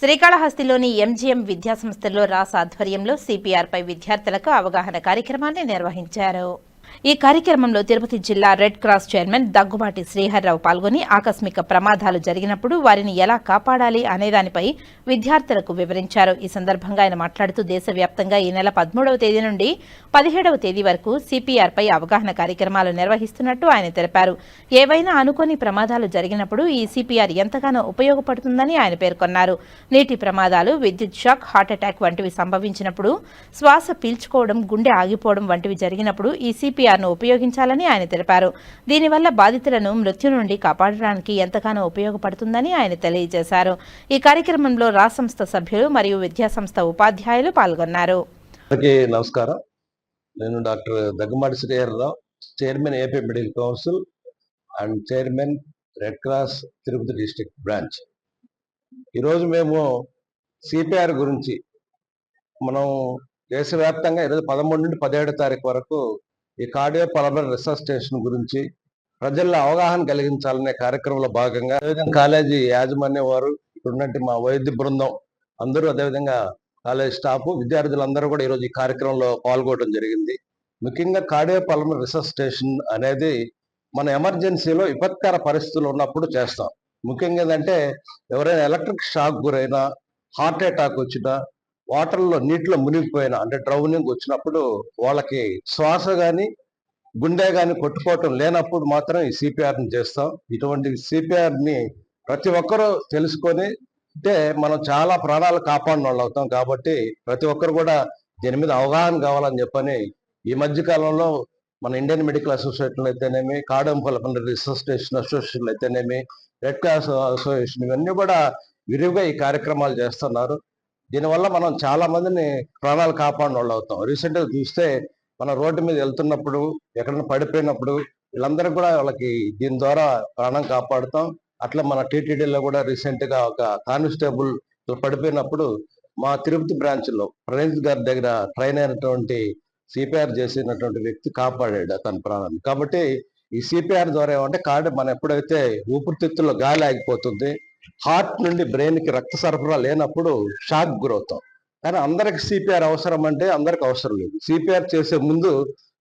శ్రీకాళహస్తిలోని MGM విద్యాసంస్థల్లో Ross ఆధ్వర్యంలో సిపిఆర్పై విద్యార్థులకు అవగాహన కార్యక్రమాన్ని నిర్వహించారు. ఈ కార్యక్రమంలో తిరుపతి జిల్లా red cross chairman Daggubati Sriharrao పాల్గొని ఆకస్మిక ప్రమాదాలు జరిగినప్పుడు వారిని ఎలా కాపాడాలి అనే దానిపై విద్యార్థులకు వివరించారు. ఈ సందర్భంగా ఆయన మాట్లాడుతూ దేశవ్యాప్తంగా ఈ నెల పదమూడవ తేదీ నుండి పదిహేడవ తేదీ వరకు సిపిఆర్పై అవగాహన కార్యక్రమాలు నిర్వహిస్తున్నట్టు ఆయన తెలిపారు. ఏవైనా అనుకోని ప్రమాదాలు జరిగినప్పుడు ఈ సిపిఆర్ ఎంతగానో ఉపయోగపడుతుందని ఆయన పేర్కొన్నారు. నీటి ప్రమాదాలు విద్యుత్ షాక్ హార్ట్అటాక్ వంటివి సంభవించినప్పుడు శ్వాస పీల్చుకోవడం గుండె ఆగిపోవడం వంటివి జరిగినప్పుడు ఈ సిపిఆర్ను ఉపయోగించాలని ఆయన తెలిపారు. దీనివల్ల బాధితులను మృత్యు నుండి కాపాడడానికి ఎంతగానో ఉపయోగపడుతుందని ఆయన తెలియజేశారు. ఈ కార్యక్రమంలో రాష్ట్ర సంస్థ సభ్యులు మరియు విద్యాసంస్థ ఉపాధ్యాయులు పాల్గొన్నారు. నమస్కారం. నేను doctor Daggamati Sriharararao chairman AP medical council and chairman red cross Tirupati district branch. ఈరోజు మేము సిపిఆర్ గురించి మనం దేశవ్యాప్తంగా ఈరోజు పదమూడు నుండి పదిహేడు తారీఖు వరకు ఈ కార్డియో పలబర్ రిసర్స్టేషన్ గురించి ప్రజల్లో అవగాహన కలిగించాలనే కార్యక్రమంలో భాగంగా అదేవిధంగా కాలేజీ యాజమాన్య వారు ఉన్నట్టు మా వైద్య బృందం అందరూ అదేవిధంగా కాలేజ్ స్టాఫ్ విద్యార్థులందరూ కూడా ఈరోజు ఈ కార్యక్రమంలో పాల్గొనడం జరిగింది. ముఖ్యంగా కార్డియో పల్మనరీ రిసర్స్టేషన్ అనేది మన ఎమర్జెన్సీలో విపత్కర పరిస్థితులు ఉన్నప్పుడు చేస్తాం. ముఖ్యంగా ఏంటంటే ఎవరైనా ఎలక్ట్రిక్ షాక్ గురైనా హార్ట్ అటాక్ వచ్చినా వాటర్లో నీటిలో మునిగిపోయిన అంటే డ్రౌనింగ్ వచ్చినప్పుడు వాళ్ళకి శ్వాస కానీ గుండె కానీ కొట్టుకోవటం లేనప్పుడు మాత్రం ఈ సిపిఆర్ని చేస్తాం. ఇటువంటి సిపిఆర్ని ప్రతి ఒక్కరూ తెలుసుకొని అంటే మనం చాలా ప్రాణాలు కాపాడిన వాళ్ళు అవుతాం కాబట్టి ప్రతి ఒక్కరు కూడా దీని మీద అవగాహన కావాలని చెప్పని ఈ మధ్య కాలంలో మన ఇండియన్ మెడికల్ అసోసియేషన్లు అయితేనేమి కాడంపల పల్మనరీ రిసర్స్టేషన్ అసోసియేషన్ అయితేనేమి రెడ్ క్రాస్ అసోసియేషన్ ఇవన్నీ కూడా విరివిగా ఈ కార్యక్రమాలు చేస్తున్నారు. దీనివల్ల మనం చాలా మందిని ప్రాణాలు కాపాడిన వాళ్ళు అవుతాం రీసెంట్గా చూస్తే మన రోడ్డు మీద వెళ్తున్నప్పుడు ఎక్కడైనా పడిపోయినప్పుడు వీళ్ళందరూ కూడా వాళ్ళకి దీని ద్వారా ప్రాణం కాపాడుతాం. అట్లా మన టీటీడీలో కూడా రీసెంట్గా ఒక కానిస్టేబుల్ పడిపోయినప్పుడు మా తిరుపతి బ్రాంచ్లో ప్రణీత్ గారి దగ్గర ట్రైన్ అయినటువంటి సిపిఆర్ చేసినటువంటి వ్యక్తి కాపాడాడు అతని ప్రాణాన్ని. కాబట్టి ఈ సిపిఆర్ ద్వారా ఏమంటే కార్డు మనం ఎప్పుడైతే ఊపిరితిత్తుల్లో గాలి ఆగిపోతుంది హార్ట్ నుండి బ్రెయిన్కి రక్త సరఫరా లేనప్పుడు షాక్ గురవుతాం కానీ అందరికి సిపిఆర్ అవసరం అంటే అందరికి అవసరం లేదు. సిపిఆర్ చేసే ముందు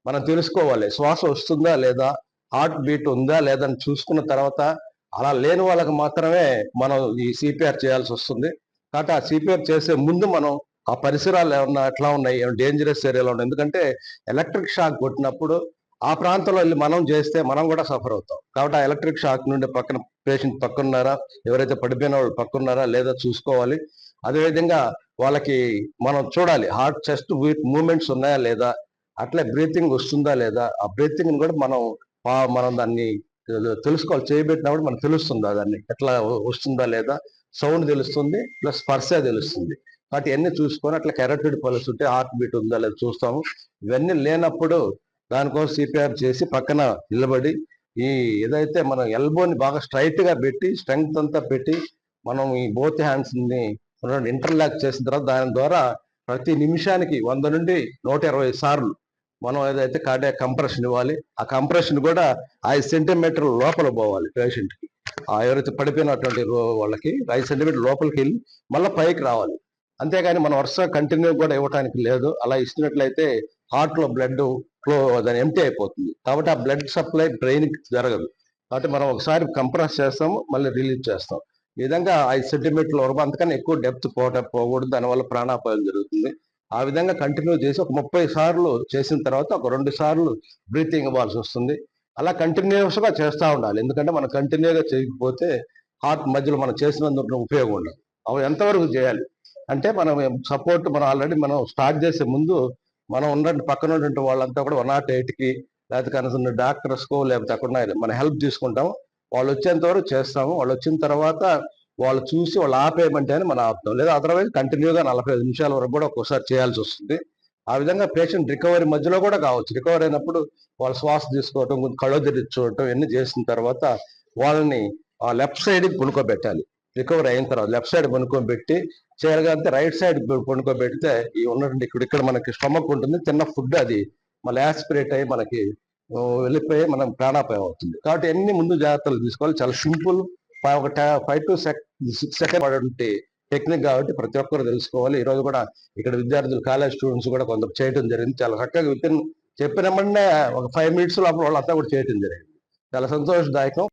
మనం తెలుసుకోవాలి శ్వాస వస్తుందా లేదా హార్ట్ బీట్ ఉందా లేదని చూసుకున్న తర్వాత అలా లేని వాళ్ళకి మాత్రమే మనం ఈ సిపిఆర్ చేయాల్సి వస్తుంది. కాబట్టి ఆ సిపిఆర్ చేసే ముందు మనం ఆ పరిసరాలు ఏమన్నా ఎట్లా ఉన్నాయి డేంజరస్ ఏరియాలో ఉన్నాయి? ఎందుకంటే ఎలక్ట్రిక్ షాక్ కొట్టినప్పుడు ఆ ప్రాంతంలో వెళ్ళి మనం చేస్తే మనం కూడా సఫర్ అవుతాం. కాబట్టి ఆ ఎలక్ట్రిక్ షాక్ నుండి పక్కన పేషెంట్ పక్కన్నారా ఎవరైతే పడిపోయిన వాళ్ళు పక్కన్నారా లేదా చూసుకోవాలి. అదేవిధంగా వాళ్ళకి మనం చూడాలి. హార్ట్ చెస్ట్ మూమెంట్స్ ఉన్నాయా లేదా? అట్లే బ్రీతింగ్ వస్తుందా లేదా? ఆ బ్రీతింగ్ కూడా మనం పా- మనం దాన్ని తెలుసుకోవాలి. చేయబెట్టినప్పుడు మనకు తెలుస్తుందా దాన్ని? ఎట్లా వస్తుందా లేదా? సౌండ్ తెలుస్తుంది ప్లస్ స్పర్శ తెలుస్తుంది. కాబట్టి ఇవన్నీ చూసుకొని అట్లా కెరటిడ్ పల్స్ ఉంటే హార్ట్ బీట్ ఉందా లేదా చూస్తాము. ఇవన్నీ లేనప్పుడు దానికోసం సిపిఆర్ చేసి పక్కన నిలబడి ఈ ఏదైతే మనం ఎల్బోని బాగా స్ట్రైట్గా పెట్టి స్ట్రెంగ్త్ అంతా పెట్టి మనం ఈ బోత్ హ్యాండ్స్ని ఇంటర్లాక్ చేసిన తర్వాత దాని ద్వారా ప్రతి నిమిషానికి వంద నుండి నూట ఇరవై సార్లు మనం ఏదైతే కార్డియా కంప్రెషన్ ఇవ్వాలి ఆ కంప్రెషన్ కూడా ఐదు సెంటీమీటర్ లోపల పోవాలి పేషెంట్కి ఆ ఎవరైతే పడిపోయినటువంటి రో- వాళ్ళకి ఐదు సెంటీమీటర్ లోపలికి వెళ్ళి మళ్ళీ పైకి రావాలి. అంతేగాని మనం వరుస కంటిన్యూ కూడా ఇవ్వడానికి లేదు. అలా ఇస్తున్నట్లయితే హార్ట్లో బ్లడ్ ఫ్లో దాని ఎంటీ అయిపోతుంది. కాబట్టి ఆ బ్లడ్ సప్లై బ్రెయిన్ జరగదు. కాబట్టి మనం ఒకసారి కంప్రెస్ చేస్తాము మళ్ళీ రిలీజ్ చేస్తాం. ఈ విధంగా ఐదు సెంటీమీటర్ల వరకు అంతకన్నా ఎక్కువ డెప్త్ పోట పోకూడదు. దానివల్ల ప్రాణాపాయం జరుగుతుంది. ఆ విధంగా కంటిన్యూ చేసి ఒక ముప్పై సార్లు చేసిన తర్వాత ఒక రెండు సార్లు బ్రీతింగ్ ఇవ్వాల్సి వస్తుంది. అలా కంటిన్యూస్గా చేస్తూ ఉండాలి. ఎందుకంటే మనం కంటిన్యూగా చేయకపోతే హార్ట్ మధ్యలో మనం చేసినందుకు ఉపయోగం ఉండదు. అవి ఎంతవరకు చేయాలి? అంటే మనం సపోర్ట్ మనం ఆల్రెడీ మనం స్టార్ట్ చేసే ముందు మనం ఉన్న పక్కన ఉన్నటువంటి వాళ్ళంతా కూడా వన్ నాట్ ఎయిట్కి లేకపోతే కనీసం డాక్టర్స్కో లేకపోతే అక్కడ ఉన్న మన హెల్ప్ తీసుకుంటాం వాళ్ళు వచ్చేంత వరకు చేస్తాము. వాళ్ళు వచ్చిన తర్వాత వాళ్ళు చూసి వాళ్ళు ఆపేయమంటే అని మనం ఆపుతాం. లేదా అదర్వైజ్ కంటిన్యూగా నలభై ఐదు నిమిషాల వరకు కూడా ఒక్కోసారి చేయాల్సి వస్తుంది. ఆ విధంగా పేషెంట్ రికవరీ మధ్యలో కూడా కావచ్చు. రికవరీ అయినప్పుడు వాళ్ళు శ్వాస తీసుకోవటం కొంచెం కళ్ళు తెరిచి చూడటం ఇవన్నీ చేసిన తర్వాత వాళ్ళని ఆ లెఫ్ట్ సైడ్కి పనుకోబెట్టాలి. రికవరీ అయిన తర్వాత లెఫ్ట్ సైడ్ పెట్టి చేయగలిగితే రైట్ సైడ్ పనుకోబెడితే ఈ ఉన్నటువంటి ఇక్కడ ఇక్కడ మనకి స్టమక్ ఉంటుంది తిన్న ఫుడ్ అది మళ్ళీ యాస్పిరేట్ అయ్యి మనకి వెళ్ళిపోయి మనం ప్రాణాపాయం అవుతుంది. కాబట్టి ఎన్ని ముందు జాగ్రత్తలు తీసుకోవాలి? చాలా సింపుల్ ఒక ఫైవ్ టు సిక్స్ సెకండ్ పడే టెక్నిక్ కాబట్టి ప్రతి ఒక్కరు తెలుసుకోవాలి. ఈరోజు కూడా ఇక్కడ విద్యార్థులు కాలేజ్ స్టూడెంట్స్ కూడా కొంత చేయడం జరిగింది. చాలా చక్కగా విత్ ఇన్ ఒక ఫైవ్ మినిట్స్ లోపల వాళ్ళంతా కూడా చేయడం జరిగింది. చాలా సంతోషదాయకం.